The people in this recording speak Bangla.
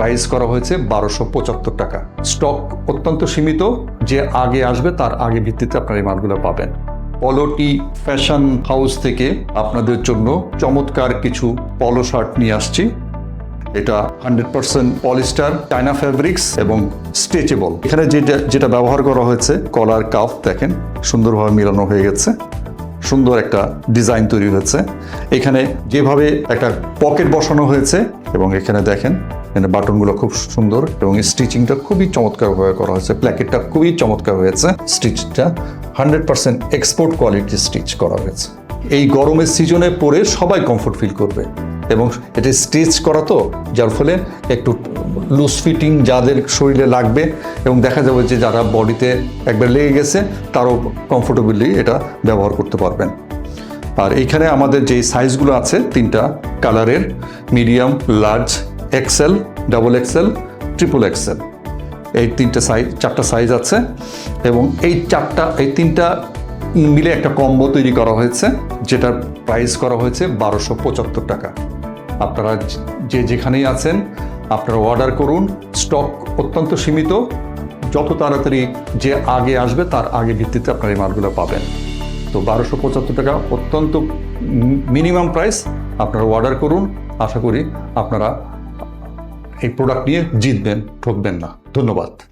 প্রাইস করা হয়েছে বারোশো পঁচাত্তর টাকা। স্টক অত্যন্ত সীমিত, যে আগে আসবে তার আগে ভিত্তিতে আপনারা এই মালগুলো পাবেন। পলোটি ফ্যাশন হাউস থেকে আপনাদের জন্য চমৎকার কিছু পলো শার্ট নিয়ে আসছি। এটা hundred percent polyester China fabrics এবং স্ট্রেচেবল এখানে যেটা যেটা ব্যবহার করা হয়েছে, কলার কাফ দেখেন, সুন্দরভাবে মিলানো হয়ে গেছে। সুন্দর একটা ডিজাইন তৈরি হয়েছে। এখানে যেভাবে একটা পকেট বসানো হয়েছে এবং এখানে দেখেন এখানে বাটনগুলো খুব সুন্দর এবং স্টিচিংটা খুবই চমৎকারভাবে করা হয়েছে। প্ল্যাকেটটা খুবই চমৎকার হয়েছে। স্টিচটা hundred percent export quality stitch করা হয়েছে। এই গরমের সিজনে পরে সবাই কমফোর্ট ফিল করবে। এবং এটা স্টিচ করা তো, যার ফলে একটু লুজ ফিটিং যাদের শরীরে লাগবে এবং দেখা যাবে যে যারা বডিতে একবার লেগে গেছে, তারও কমফোর্টেবলি এটা ব্যবহার করতে পারবেন। আর এইখানে আমাদের যে সাইজগুলো আছে, তিনটা কালারের medium large XL double XL triple XL এই তিনটা সাইজ চারটা সাইজ আছে এবং এই চারটা, এই তিনটা মিলে একটা কম্বো তৈরি করা হয়েছে, যেটার প্রাইস করা হয়েছে বারোশো পঁচাত্তর টাকা। আপনারা যে যেখানেই আছেন, আপনারা অর্ডার করুন। স্টক অত্যন্ত সীমিত। যত তাড়াতাড়ি যে আগে আসবে, তার আগে ভিত্তিতে আপনারা এই মালগুলো পাবেন। তো বারোশো পঁচাত্তর টাকা অত্যন্ত মিনিমাম প্রাইস আপনারা অর্ডার করুন। আশা করি আপনারা এই প্রোডাক্ট নিয়ে জিতবেন ঠকবেন না। ধন্যবাদ।